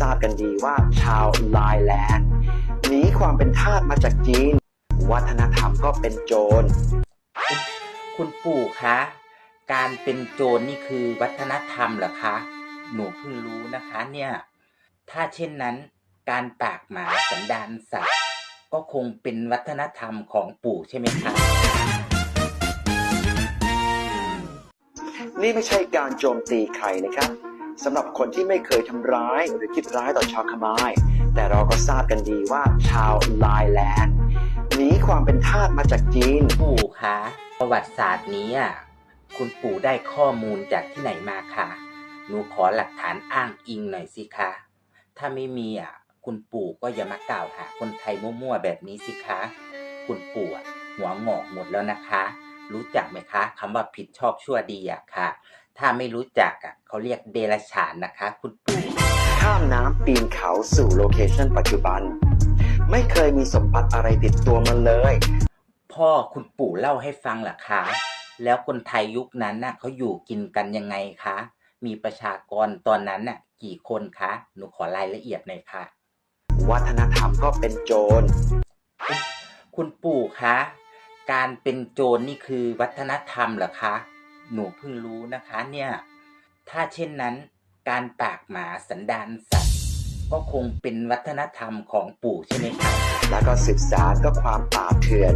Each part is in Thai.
ทราบกันดีว่าชาวไลแลนด์หนีความเป็นทาสมาจากจีน วัฒนธรรมก็เป็นโจร คุณปู่คะ การเป็นโจรนี่คือวัฒนธรรมเหรอคะ หนูเพิ่งรู้นะคะเนี่ย ถ้าเช่นนั้น การปากหมาสันดานสัตว์ก็คงเป็นวัฒนธรรมของปู่ใช่ไหมคะ นี่ไม่ใช่การโจมตีใครนะครับ สำหรับคนที่ไม่เคยทำร้ายหรือคิดร้ายต่อชาวขมาย แต่เราก็ทราบกันดีว่าชาวไลแลนด์หนีความเป็นทาสมาจากจีน ปู่คะประวัติศาสตร์นี้อะคุณปู่ได้ข้อมูลจากที่ไหนมาคะหนูขอหลักฐานอ้างอิงหน่อยสิคะถ้าไม่มีอะคุณปู่ก็อย่ามากล่าวหาคนไทยมั่วๆแบบนี้สิคะ คุณปู่อะหัวงอกหมดแล้วนะคะ รู้จักไหมคะคำว่าผิดชอบชั่วดีอะค่ะ ถ้าไม่รู้จักอะเขาเรียกเดรัจฉานนะคะ คุณปู่ข้ามน้ำปีนเขาสู่โลเคชั่นปัจจุบัน ไม่เคยมีสมบัติอะไรติดตัวมาเลย พ่อคุณปู่เล่าให้ฟังเหรอคะแล้วคนไทยยุคนั้นน่ะเขาอยู่กินกันยังไงคะ มีประชากรตอนนั้นน่ะกี่คนคะ หนูขอรายละเอียดหน่อยค่ะ วัฒนธรรมก็เป็นโจร คุณปู่คะ การเป็นโจรนี่คือวัฒนธรรมเหรอคะ หนูเพิ่งรู้นะคะเนี่ย ถ้าเช่นนั้น การปากหมาสันดานสัตว์ ก็คงเป็นวัฒนธรรมของปู่ใช่ไหมคะแล้วก็ศึกษาก็ความป่าเถื่อน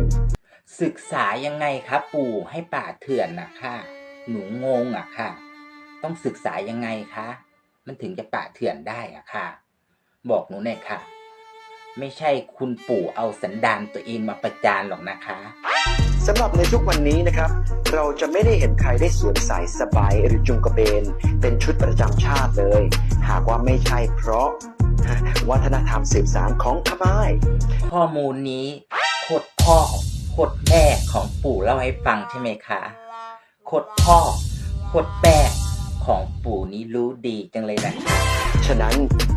ศึกษายังไงครับปู่ให้ป่าเถื่อนนะค่ะหนูงงอะค่ะ ต้องศึกษายังไงคะ มันถึงจะป่าเถื่อนได้อะค่ะ บอกหนูหน่อยค่ะ ไม่ใช่คุณปู่เอาสันดานตัวเองมาประจานหรอกนะคะสำหรับในทุกวันนี้นะครับ เราจะไม่ได้เห็นใครได้สวมใส่สบายหรือจุงกระเบน เป็นชุดประจำชาติเลย หากว่าไม่ใช่เพราะ วัฒนธรรมสืบสานของขมายข้อมูลนี้โคตรพ่อโคตรแม่ของปู่เล่าให้ฟังใช่ไหมคะโคตรพ่อโคตรแม่ของปู่นี้รู้ดีจังเลยนะคะฉะนั้น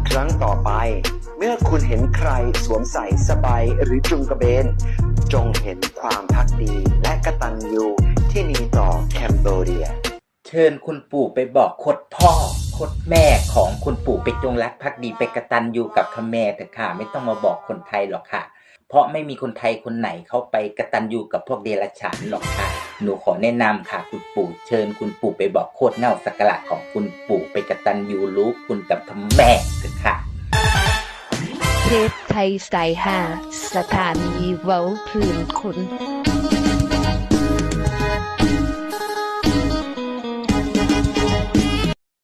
ครั้งต่อไป เมื่อคุณเห็นใครสวมใส่สบายหรือจุงกระเบน จงเห็นความพักดีและกตัญญูที่มีต่อแคนเบเรีย เชิญคุณปู่ไปบอกคตรพ่อคตรแม่ของคุณปู่ไปจงรักภักดีไปกระตันอยู่กับคแม่เถอะค่ะ ไม่ต้องมาบอกคนไทยหรอกค่ะ เพราะไม่มีคนไทยคนไหนเขาไปกระตันอยู่กับพวกเดรัจฉานหรอกค่ะ หนูขอแนะนำค่ะคุณปู่เชิญคุณปู่ไปบอกโคตรเง่าสักการะของคุณปู่ไปกระตันยูรู้คุณกับทำแม่กันค่ะเทปไทยสไตล์ห้าสถานีเว้าพื้นคุณ